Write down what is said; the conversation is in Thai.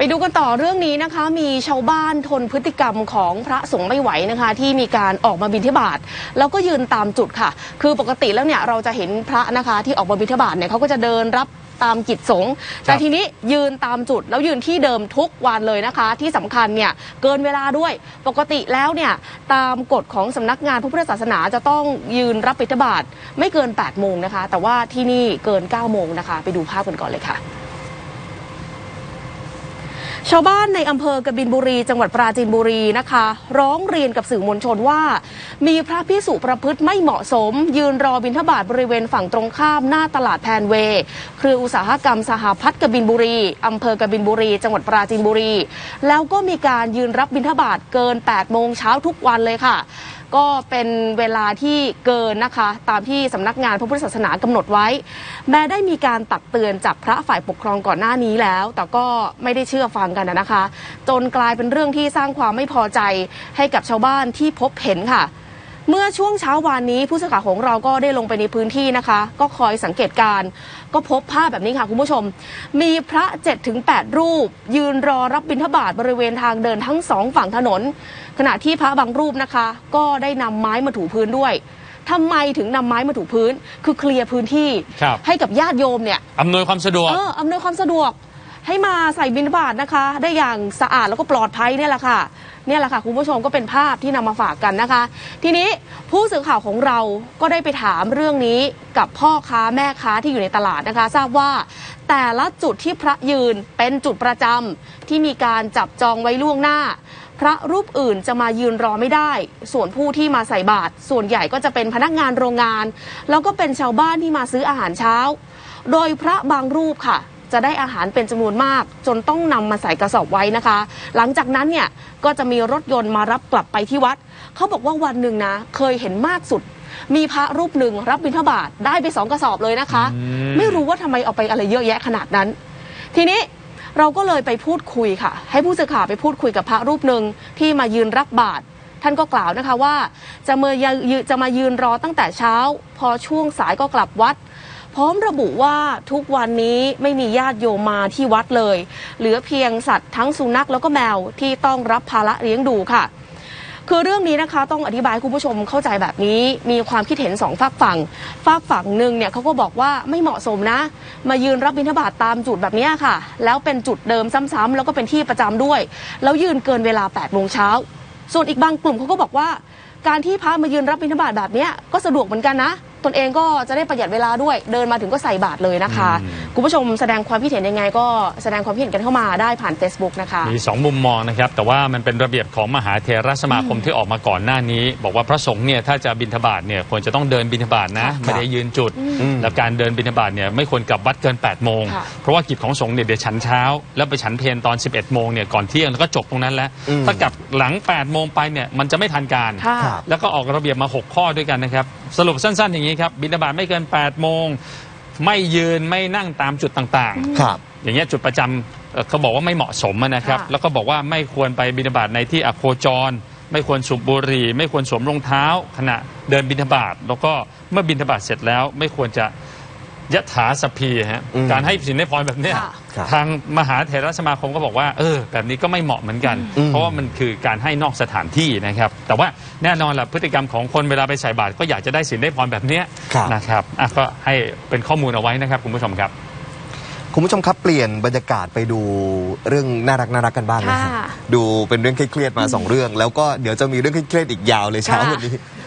ไปดูกันต่อเรื่องนี้นะคะ มีชาวบ้านทนพฤติกรรมของพระสงฆ์ไม่ไหวนะคะ ที่มีการออกมาบิณฑบาตแล้วก็ยืนตามจุดค่ะ คือปกติแล้วเนี่ยเราจะเห็นพระนะคะ ที่ออกมาบิณฑบาตเนี่ยเขาก็จะเดินรับตามกิจสงฆ์แต่ทีนี้ยืนตามจุดแล้วยืนที่เดิมทุกวันเลยนะคะ ที่สำคัญเนี่ยเกินเวลาด้วยปกติแล้วเนี่ยตามกฎของสำนักงานพระพุทธศาสนาจะต้องยืนรับบิณฑบาตไม่เกิน8โมงนะคะ แต่ว่าที่นี่เกิน9โมงนะคะ ไปดูภาพกันก่อนเลยค่ะ ชาวบ้านในอำเภอกบินบุรี จังหวัดปราจีนบุรีนะคะ ร้องเรียนกับสื่อมวลชนว่า มีพระพิสุประพฤติไม่เหมาะสม ยืนรอบิณฑบาตบริเวณฝั่งตรงข้ามหน้าตลาดแพนเวย์เครืออุตสาหกรรมสหพัฒน์กบินบุรีอำเภอกบินบุรี จังหวัดปราจีนบุรี แล้วก็มีการยืนรับบิณฑบาตเกิน 8 โมงเช้าทุกวันเลยค่ะก็เป็นเวลาที่เกินนะคะ ตามที่สำนักงานพระพุทธศาสนากำหนดไว้ แม้ได้มีการตักเตือนจากพระฝ่ายปกครองก่อนหน้านี้แล้ว แต่ก็ไม่ได้เชื่อฟังกันนะคะ จนกลายเป็นเรื่องที่สร้างความไม่พอใจให้กับชาวบ้านที่พบเห็นค่ะ เมื่อช่วงเช้าวานนี้ผู้สื่อข่าวของเราก็ได้ลงไปในพื้นที่นะคะ ก็คอยสังเกตการณ์ก็พบภาพแบบนี้ค่ะคุณผู้ชม มีพระ 7-8 รูป ยืนรอรับบิณฑบาตบริเวณทางเดินทั้งสองฝั่งถนน ขณะที่พระบางรูปนะคะ ก็ได้นำไม้มาถูพื้นด้วยทำไมถึงนำไม้มาถูพื้น คือเคลียร์พื้นที่ครับให้กับญาติโยมเนี่ยอำนวยความสะดวกเอออำนวยความสะดวก ให้มาใส่บิณฑบาตนะคะ ได้อย่างสะอาดแล้วก็ปลอดภัยเนี่ยแหละค่ะเนี่ยแหละค่ะคุณผู้ชมก็เป็นภาพที่นำมาฝากกันนะคะ ทีนี้ผู้สื่อข่าวของเราก็ได้ไปถามเรื่องนี้กับพ่อค้าแม่ค้าที่อยู่ในตลาดนะคะ ทราบว่าแต่ละจุดที่พระยืนเป็นจุดประจำที่มีการจับจองไว้ล่วงหน้า พระรูปอื่นจะมายืนรอไม่ได้ ส่วนผู้ที่มาใส่บาตรส่วนใหญ่ก็จะเป็นพนักงานโรงงาน แล้วก็เป็นชาวบ้านที่มาซื้ออาหารเช้า โดยพระบางรูปค่ะ จะได้อาหารเป็นจำนวนมาก จนต้องนำมาใส่กระสอบไว้นะคะ หลังจากนั้นเนี่ยก็จะมีรถยนต์มารับกลับไปที่วัด เขาบอกว่าวันหนึ่งนะ เคยเห็นมากสุด มีพระรูปหนึ่งรับบิณฑบาตได้ไปสองกระสอบเลยนะคะอืมไม่รู้ว่าทำไมเอาไปอะไรเยอะแยะขนาดนั้น ทีนี้เราก็เลยไปพูดคุยค่ะ ให้ผู้สื่อข่าวไปพูดคุยกับพระรูปหนึ่งที่มายืนรับบาตรท่านก็กล่าวนะคะว่าจะมายืจะมายืนรอตั้งแต่เช้า พอช่วงสายก็กลับวัด พร้อมระบุว่าทุกวันนี้ไม่มีญาติโยมมาที่วัดเลย เหลือเพียงสัตว์ทั้งสุนัขแล้วก็แมวที่ต้องรับภาระเลี้ยงดูค่ะ คือเรื่องนี้นะคะต้องอธิบายคุณผู้ชมเข้าใจแบบนี้มีความคิดเห็นสองฝากฝั่งฝากฝั่งหนึ่งเนี่ยเขาก็บอกว่าไม่เหมาะสมนะ มายืนรับบิณฑบาตตามจุดแบบนี้ค่ะ แล้วเป็นจุดเดิมซ้ำๆแล้วก็เป็นที่ประจำด้วย แล้วยืนเกินเวลา8โมงเช้าส่วนอีกบางกลุ่มเขาก็บอกว่า การที่พระมายืนรับบิณฑบาตแบบนี้ก็สะดวกเหมือนกันนะ ตนเองก็จะได้ประหยัดเวลาด้วย เดินมาถึงก็ใส่บาตรเลยนะคะ อืม คุณผู้ชมแสดงความคิดเห็นยังไง ก็แสดงความคิดเห็นกันเข้ามาได้ผ่าน Facebook นะคะ มีสองมุมมองนะครับ แต่ว่ามันเป็นระเบียบของมหาเทรสมาคมที่ออกมาก่อนหน้านี้ บอกว่าพระสงฆ์เนี่ยถ้าจะบิณฑบาตเนี่ยควรจะต้องเดินบิณฑบาตนะ ไม่ได้ยืนจุด แล้วการเดินบิณฑบาตเนี่ยไม่ควรกลับวัดเกิน8ปดโมงค่ะเพราะว่ากิจของสงฆ์เนี่ยเดี๋ยวฉันเช้า แล้วไปฉันเพลตอน 11บเอ็ดโมงเนี่ยก่อนเที่ยงแล้วก็จบตรงนั้นแล้วอืมถ้ากลับหลัง8ปดโมงไปเนี่ยมันจะไม่ทันการค่ะครับแล้วก็ออกระเบียบมา 6 ข้อด้วยกันนะครับสรุปสั้นๆอย่างนี้ครับบิณฑบาตไม่เกิน 8 โมง ไม่ยืนไม่นั่งตามจุดต่างครับๆอย่างเงี้ยจุดประจำเอ่อเขาบอกว่าไม่เหมาะสมอะนะครับ ค่ะ แล้วก็บอกว่าไม่ควรไปบิณฑบาตในที่อโคจร ไม่ควรสูบบุหรี่ ไม่ควรสวมรองเท้า ขณะเดินบิณฑบาตแล้วก็เมื่อบิณฑบาตเสร็จแล้ว ไม่ควรจะ ยะถาสพพีฮะอืมการให้สินให้พรแบบเนี้ยค่ะ ครับทางมหาเถรสมาคมก็บอกว่าเออแบบนี้ก็ไม่เหมาะเหมือนกัน อืม เพราะว่ามันคือการให้นอกสถานที่นะครับแต่ว่าแน่นอนแหละพฤติกรรมของคนเวลาไปใส่บาตรก็อยากจะได้สินได้พรแบบเนี้ยครับ นะครับอะก็ให้เป็นข้อมูลเอาไว้นะครับคุณผู้ชมครับ คุณผู้ชมครับเปลี่ยนบรรยากาศไปดูเรื่องน่ารักน่ารักกันบ้างนะฮะค่ะดูเป็นเรื่องเครียดๆมาสองเรื่อง แล้วก็เดี๋ยวจะมีเรื่องเครียดๆอีกยาวเลยเช้าค่ะ วันนี้